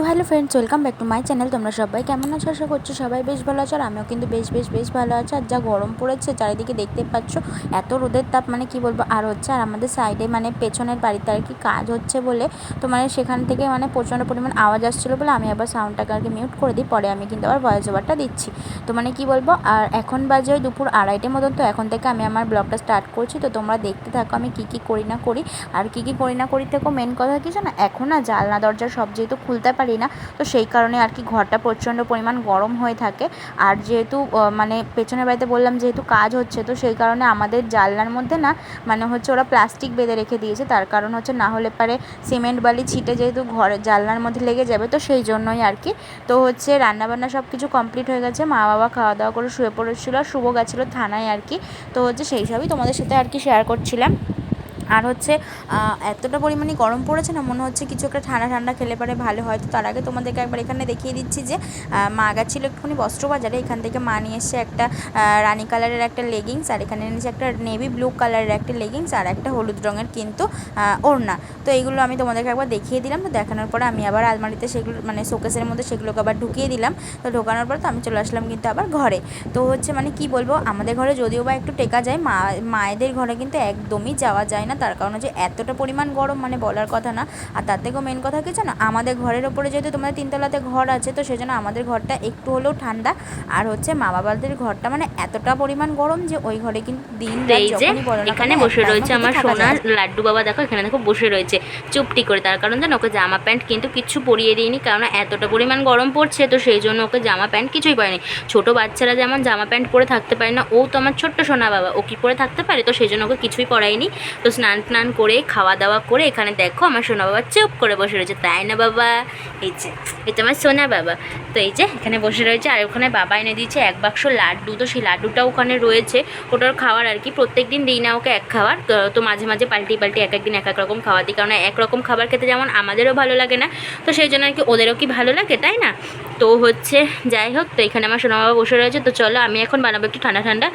তো hello friends welcome back to my channel তোমরা সবাই কেমন আছো? আশা করছ সবাই বেশ ভালো আছো, আর আমিও কিন্তু বেশ বেশ বেশ ভালো আছি। আর যা গরম পড়েছে, চারিদিকে দেখতে পাচ্ছ, এত রোদের তাপ মানে কি বলব, আর হচ্ছে, আর আমাদের সাইডে মানে পেছনের বাড়িতে আর কি কাজ হচ্ছে বলে, তো মানে সেখান থেকে মানে প্রচণ্ড পরিমাণ আওয়াজ আসছিল বলে আমি আবার সাউন্ডটাকে আর কি মিউট করে দিই, পরে আমি কিন্তু আবার ভয়েস ওভারটা দিচ্ছি। তো মানে কি বলব, আর এখন বাজে ওই দুপুর আড়াইটে মতন, তো এখন থেকে আমি আমার ব্লগটা স্টার্ট করছি। তো তোমরা দেখতে থাকো আমি কী কী করি না করি, আর কী কী করি না করি থেকেও মেন কথা কিছু না এখন না জানলা দরজা সব যেহেতু খুলতে পারি না। তো সেই কারণে আর কি ঘরটা প্রচণ্ড পরিমাণ গরম হয়ে থাকে। আর যেহেতু মানে পেছনের বাড়িতে বললাম যেহেতু কাজ হচ্ছে, তো সেই কারণে আমাদের জানলার মধ্যে না মানে হচ্ছে ওরা প্লাস্টিক বেঁধে রেখে দিয়েছে। তার কারণ হচ্ছে না হলে পারে সিমেন্ট, বালি ছিটে যেহেতু ঘরে জানলার মধ্যে লেগে যাবে, তো সেই জন্যই আর কি। তো হচ্ছে রান্নাবান্না সব কিছু কমপ্লিট হয়ে গেছে। মা বাবা খাওয়া দাওয়া করে শুয়ে পড়েছিল। শুভ গেছিল থানায় আর কি। তো হচ্ছে সেই সবই তোমাদের সাথে আর কি শেয়ার করছিলাম। আর হচ্ছে এতটা পরিমাণে গরম পড়েছে না, মনে হচ্ছে কিছু একটা ঠান্ডা ঠান্ডা খেলে পরে ভালো হয়। তো তার আগে তোমাদেরকে একবার এখানে দেখিয়ে দিচ্ছি যে মা গেছিল একটুখানি বস্ত্রবাজারে। এখান থেকে মা নিয়ে এসছে একটা রানি কালারের একটা লেগিংস আর এখানে এনেছে একটা নেভি ব্লু কালারের একটা লেগিংস আর একটা হলুদ রঙের কিন্তু ওড়না। তো এইগুলো আমি তোমাদেরকে একবার দেখিয়ে দিলাম। তো দেখানোর পরে আমি আবার আলমারিতে সেগুলো মানে শোকেসের মধ্যে সেগুলোকে আবার ঢুকিয়ে দিলাম। তো ঢোকানোর পর তো আমি চলে আসলাম কিন্তু আবার ঘরে। তো হচ্ছে মানে কি বলব, আমাদের ঘরে যদিও বা একটু টেকা যায়, মা, মায়েদের ঘরে কিন্তু একদমই যাওয়া যায় না। তার কারণ হচ্ছে এতটা পরিমাণ গরম মানে বলার কথা না। আর তার থেকেও মেন কথা কি জানো? আমাদের ঘরের ওপরে যেহেতু তোমাদের তিনতলাতে ঘর আছে তো সেজন্য আমাদের ঘরটা একটু হলেও ঠান্ডা। আর হচ্ছে মা বাবাদের ঘরটা মানে এতটা পরিমাণ গরম যে ওই ঘরে কিন্তু দিন এখানে বসে রয়েছে আমার সোনার লাড্ডু বাবা দেখো এখানে দেখো বসে রয়েছে চুপটি করে। তার কারণ জানো ওকে জামা প্যান্ট কিন্তু কিচ্ছু পরিয়ে দিইনি কারণ এতটা পরিমাণ গরম পড়ছে তো সেই জন্য ওকে জামা প্যান্ট কিছুই পরেনি। ছোট বাচ্চারা যেমন জামা প্যান্ট পরে থাকতে পারে না ও তো আমার ছোট্ট সোনা বাবা ও কি পরে থাকতে পারে? তো সেই জন্য ওকে কিছুই পরাইনি তো স্নান টান করে, খাওয়া দাওয়া করে, এখানে দেখো আমার সোনা বাবা চুপ করে বসে রয়েছে। তাই না বাবা? এই যে এটা আমার সোনা বাবা। তো এই যে, এখানে বসে রয়েছে আর ওখানে বাবা এনে দিয়েছে এক বাক্স লাড্ডু। তো সেই লাড্ডুটা ওখানে রয়েছে। ওটার খাওয়ার আর কি, প্রত্যেক দিন দিই না ওকে এক খাবার তো মাঝে মাঝে পাল্টি পাল্টি এক একদিন এক এক রকম খাওয়া দিই। কারণ এক রকম খাবার খেতে যেমন আমাদেরও ভালো লাগে না, তো সেই জন্য আর কি ওদেরও কি ভালো লাগে, তাই না? তো হচ্ছে, যাই হোক, তো এখানে আমার সোনা বাবা বসে রয়েছে। তো চলো, আমি এখন বানাবো একটু ঠান্ডা ঠান্ডা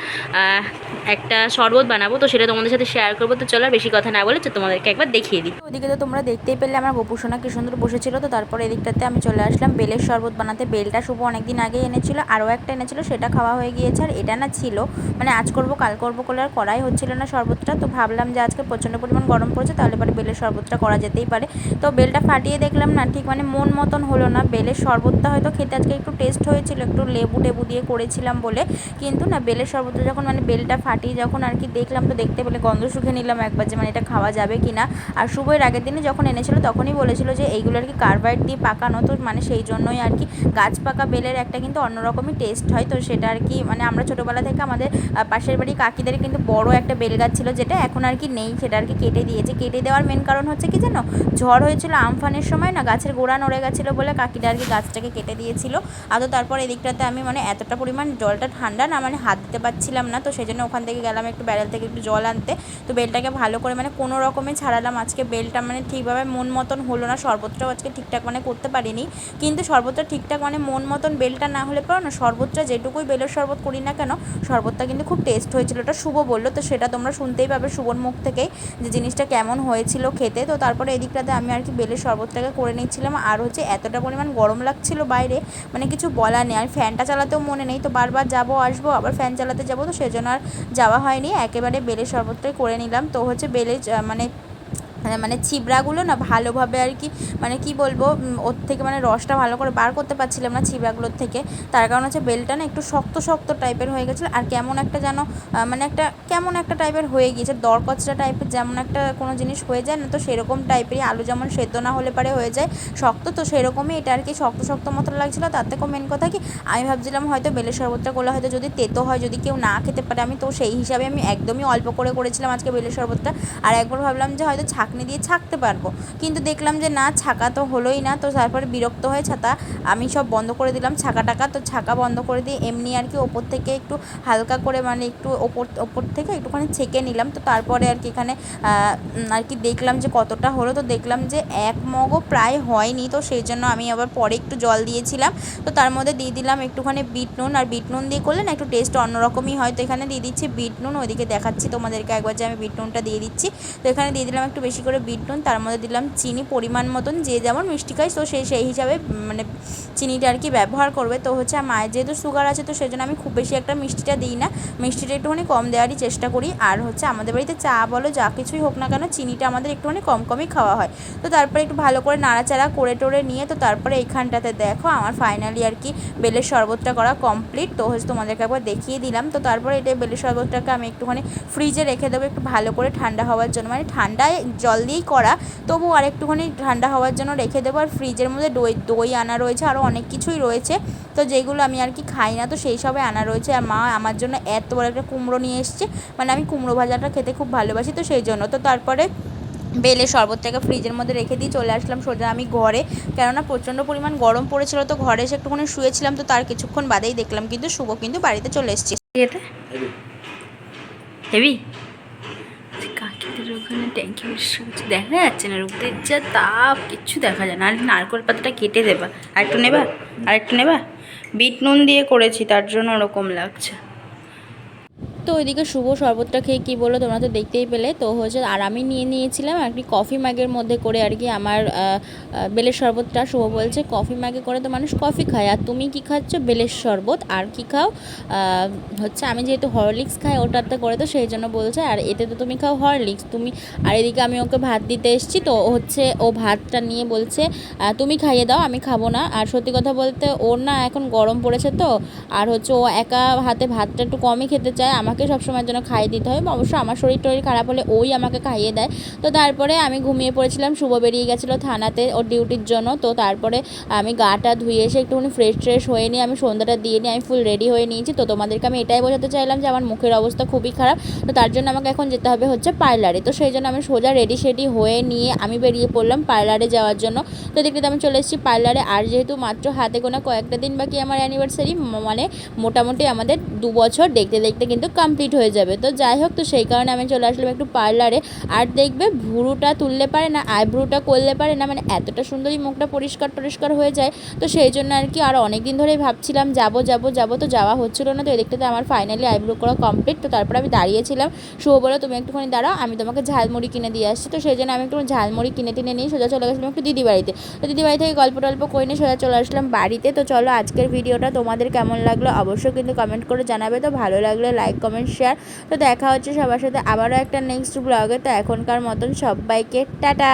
একটা শরবত বানাবো। তো সেটা তোমাদের সাথে শেয়ার করব। তো চলো বেশি কথা না বলে তোমাদেরকে একবার দেখিয়ে দিই। ওদিকে তো তোমরা দেখতেই পেলে আমার গোপুসোনা কি সুন্দর বসেছিল তো তারপরে এদিকটাতে আমি চলে আসলাম। বেলের শরবত বানাতে। বেলটা শুভ অনেকদিন আগে এনেছিল, আরও একটা এনেছিল, সেটা খাওয়া হয়ে গিয়েছে আর এটা না ছিল। মানে আজ করব, কাল করব করলে আর করাই হচ্ছিল না শরবতটা। তো ভাবলাম যে আজকে প্রচণ্ড পরিমাণ গরম পড়েছে, তাহলে পরে বেলের শরবতটা করা যেতেই পারে। তো বেলটা ফাটিয়ে দেখলাম না, ঠিক মানে মন মতন হলো না। বেলের শরবতটা হয়তো খেতে আজকে একটু টেস্ট হয়েছিল, একটু লেবু টেবু দিয়ে করেছিলাম বলে। কিন্তু না, বেলের শরবতটা যখন মানে বেলটা ফাটিয়ে যখন আর কি দেখলাম, তো দেখতে পেলে গন্ধ শুকে নিলাম একবার মানে এটা খাওয়া যাবে কি না আর শুভের আগের দিনে যখন এনেছিল তখনই বলেছিল যে এইগুলো আর কি কার্বাইড দিয়ে পাকানো, তো মানে সেই জন্যই আর কি গাছ পাকা বেলের একটা কিন্তু অন্যরকমই টেস্ট হয়। তো সেটা আর কি মানে আমরা ছোটোবেলা থেকে আমাদের পাশের বাড়ি কাকিদের কিন্তু বড় একটা বেল গাছ ছিল যেটা এখন আর কি নেই, সেটা আর কি কেটে দিয়েছে। কেটে দেওয়ার মেন কারণ হচ্ছে কি জানো? ঝড় হয়েছিল আমফানের সময় না, গাছের গোড়া নড়ে গেছিল বলে কাকিটা আর কি গাছটাকে কেটে দিয়েছিল। তো তারপর এদিকটাতে আমি মানে এতটা পরিমাণ জলটা ঠান্ডা না মানে হাত দিতে পারছিলাম না, তো সেই জন্য ওখান থেকে গেলাম একটু ব্যারেল থেকে একটু জল আনতে। তো বেলটাকে ভালো করে মানে কোনো রকমে ছাড়ালাম। আজকে বেলটা মানে ঠিকভাবে মন মতন হলো না শরবতটাও আজকে ঠিকঠাক মানে করতে পারিনি। কিন্তু শরবতটা ঠিকঠাক মানে মন মতন বেলটা না হলে পরে না শরবতটা যেটুকুই বেলের শরবত করি না কেন, শরবতটা কিন্তু খুব টেস্ট হয়েছিল। ওটা শুভ বলল, তো সেটা তোমরা শুনতেই পাবে শুভর মুখ থেকেই যে জিনিসটা কেমন হয়েছিল খেতে। তো তারপরে এদিকটাতে আমি আর কি বেলের শরবতটাকে করে নিচ্ছিলাম। আর হচ্ছে এতটা পরিমাণ গরম লাগছিল বাইরে মানে কিছু বলা নেই। আর ফ্যানটা চালাতেও মনে নেই, তো বারবার যাব, আসব, আবার ফ্যান চালাতে যাব, তো সেজন্য আর যাওয়া হয়নি। একেবারে বেলের শরবতটাই করে নিলাম। তো হচ্ছে বেলে মানে হ্যাঁ, মানে ছিবড়াগুলো না ভালোভাবে আর কি মানে কি বলব ওর থেকে মানে রসটা ভালো করে বার করতে পারছিলাম না ছিবড়াগুলোর থেকে। তার কারণ হচ্ছে বেলটা না একটু শক্ত শক্ত টাইপের হয়ে গেছিল। আর কেমন একটা যেন মানে একটা কেমন একটা টাইপের হয়ে গিয়েছে। দরকচটা টাইপের যেমন একটা কোনো জিনিস হয়ে যায় না, তো সেরকম টাইপেরই আলু যেমন সেদ্ধ না হলে পারে হয়ে যায়, শক্ত তো সেরকমই এটা আর কি শক্ত শক্ত মতো লাগছিল। তার থেকেও মেন কথা কি, আমি ভাবছিলাম হয়তো বেলের শরবতটা করলে হয়তো যদি তেতো হয়, যদি কেউ না খেতে পারে, আমি তো সেই হিসাবে আমি একদমই অল্প করে করেছিলাম আজকে বেলের শরবতটা। আর একবার ভাবলাম যে হয়তো ছাক ছাঁকনি দিয়ে ছাঁকতে পারব। কিন্তু দেখলাম যে না, ছাকা তো হলোই না। তো তারপরে বিরক্ত হয়ে ছাতা আমি সব বন্ধ করে দিলাম ছাকা টাকা তো ছাকা বন্ধ করে দিয়ে এমনি আর কি ওপর থেকে একটু হালকা করে মানে একটু ওপর ওপর থেকে একটুখানি ছেঁকে নিলাম। তো তারপরে আর কি এখানে আর কি দেখলাম যে কতটা হলো। তো দেখলাম যে এক মগও প্রায় হয়নি। তো সেই জন্য আমি আবার পরে একটু জল দিয়েছিলাম। তো তার মধ্যে দিয়ে দিলাম একটুখানি বিট নুন। আর বিট নুন দিয়ে করলে না একটু টেস্ট অন্যরকমই হয়। তো এখানে দিয়ে দিচ্ছি বিট নুন। ওইদিকে দেখাচ্ছি তোমাদেরকে একবার যে আমি বিট নুনটা দিয়ে দিচ্ছি। তো এখানে দিয়ে দিলাম একটু বেশি করে বিট নুন, তার মধ্যে দিলাম চিনি পরিমাণ মতন, যে যেমন মিষ্টি খাই তো সেই সেই হিসাবে মানে চিনিটা আর কি ব্যবহার করবে। তো হচ্ছে মায়ের যেহেতু সুগার আছে, তো সেই জন্য আমি খুব বেশি একটা মিষ্টিটা দিই না। মিষ্টিটা একটুখানি কম দেওয়ারই চেষ্টা করি। আর হচ্ছে আমাদের বাড়িতে চা বলো, যা কিছুই হোক না কেন, চিনিটা আমাদের একটুখানি কম কমই খাওয়া হয়। তো তারপরে একটু ভালো করে নাড়াচাড়া করে টোরে নিয়ে, তো তারপরে এইখানটাতে দেখো, আমার ফাইনালি আর কি বেলের শরবতটা করা কমপ্লিট তো হচ্ছে তোমাদেরকে একবার দেখিয়ে দিলাম। তো তারপরে এটা বেলের শরবতটাকে আমি একটুখানি ফ্রিজে রেখে দেবো, একটু ভালো করে ঠান্ডা হওয়ার জন্য। মানে ঠান্ডায় জল দিয়েই করা। তবু আর একটুখানি ঠান্ডা হওয়ার জন্য রেখে দেবো। আর ফ্রিজের মধ্যে দই দই আনা রয়েছে আরও অনেক কিছুই রয়েছে। তো যেগুলো আমি আর কি খাই না তো সেই সবে আনা রয়েছে। আর মা আমার জন্য এত বড় একটা কুমড়ো নিয়ে এসছে। মানে আমি কুমড়ো ভাজাটা খেতে খুব ভালোবাসি তো সেই জন্য। তো তারপরে বেলে শরবতটাকে ফ্রিজের মধ্যে রেখে দিয়ে চলে আসলাম সোজা আমি ঘরে। কেননা প্রচণ্ড পরিমাণ গরম পড়েছিল তো ঘরে এসে একটুখানি শুয়েছিলাম তো তার কিছুক্ষণ বাদেই দেখলাম কিন্তু শুভ কিন্তু বাড়িতে চলে এসেছে। এটা? হেভি। কাকিদের ওখানে ট্যাঙ্কি করছে দেখা যাচ্ছে না। রোদের যা তাপ, কিচ্ছু দেখা যায় না। আর নারকোল পাতাটা কেটে দেবা। আর একটু নেবা? আর একটু নেবা? বিট নুন দিয়ে করেছি, তার জন্য ওরকম লাগছে। তো ওইদিকে শুভ শরবতটা খেয়ে কী বলল তোমরা তো দেখতেই পেলে। তো হচ্ছে আর আমি নিয়ে নিয়েছিলাম একটি কফি ম্যাগের মধ্যে করে আর কি আমার বেলের শরবতটা। শুভ বলছে কফি ম্যাগে করে তো মানুষ কফি খায়। আর তুমি কি খাচ্ছ? বেলের শরবত। আর কি খাও? হচ্ছে আমি যেহেতু হরলিক্স খাই ওটাতে করে তো সেই জন্য বলছে, আর এতে তো তুমি খাও হরলিক্স তুমি, আর এদিকে আমি ওকে ভাত দিতে এসেছি। তো হচ্ছে ও ভাতটা নিয়ে বলছে তুমি খাইয়ে দাও, আমি খাব না। আর সত্যি কথা বলতে ওর না এখন গরম পড়েছে তো। আর হচ্ছে ও একা হাতে ভাতটা একটু কমই খেতে চায়। আমাকে সবসময়ের জন্য খাইয়ে দিতে হয়। অবশ্য আমার শরীর টরীর খারাপ হলে ওই আমাকে খাইয়ে দেয়। তো তারপরে আমি ঘুমিয়ে পড়েছিলাম, শুভ বেরিয়ে গেছিল থানাতে ওর ডিউটির জন্য। তো তারপরে আমি গাটা ধুয়ে এসে একটুখানি ফ্রেশ ট্রেশ হয়ে নিয়ে আমি সন্ধ্যাটা দিয়ে নিয়ে আমি ফুল রেডি হয়ে নিয়েছি। তো তোমাদেরকে আমি এটাই বোঝাতে চাইলাম যে, আমার মুখের অবস্থা খুবই খারাপ। তো তার জন্য আমাকে এখন যেতে হবে হচ্ছে পার্লারে তো সেই জন্য আমি সোজা রেডি সেডি হয়ে নিয়ে আমি বেরিয়ে পড়লাম পার্লারে যাওয়ার জন্য। তো দেখতে আমি চলে এসেছি পার্লারে আর যেহেতু মাত্র হাতে গোনা কয়েকটা দিন বাকি আমার অ্যানিভার্সারি মানে মোটামুটি আমাদের দু বছর। দেখতে দেখতে কিন্তু কমপ্লিট হয়ে যাবে। তো যাই হোক, তো সেই কারণে আমি চলে আসলাম একটু পার্লারে আর দেখবে ভুরুটা তুললে পারে না আইব্রুটা করলে পারে না মানে এতটা সুন্দরই মুখটা পরিষ্কার টরিষ্কার হয়ে যায়। তো সেই জন্য আর কি, আর অনেক দিন ধরেই ভাবছিলাম, যাব যাব যাব, তো যাওয়া হচ্ছিল না। তো এদিকটাতে আমার ফাইনালি আইব্রো করা কমপ্লিট তো তারপর আমি দাঁড়িয়েছিলাম। শুভ বলে তুমি একটুখানি দাঁড়াও, আমি তোমাকে ঝালমুড়ি কিনে দিয়ে আসছি। তো সেই জন্য আমি একটু ঝালমুড়ি কিনে টিনে নিয়ে সোজা চলে গেছিলাম একটু দিদি বাড়িতে। তো দিদি বাড়ি থেকে গল্প টল্প করে নিয়ে সোজা চলে আসলাম বাড়িতে। তো চলো, আজকের ভিডিওটা তোমাদের কেমন লাগল অবশ্যই কিন্তু কমেন্ট করে জানাবে। তো ভালো লাগলে লাইক কমেন্ট শেয়ার তো দেখা হচ্ছে সবার সাথে আবারও একটা নেক্সট ব্লগে তো এখনকার মতন সবাইকে টাটা!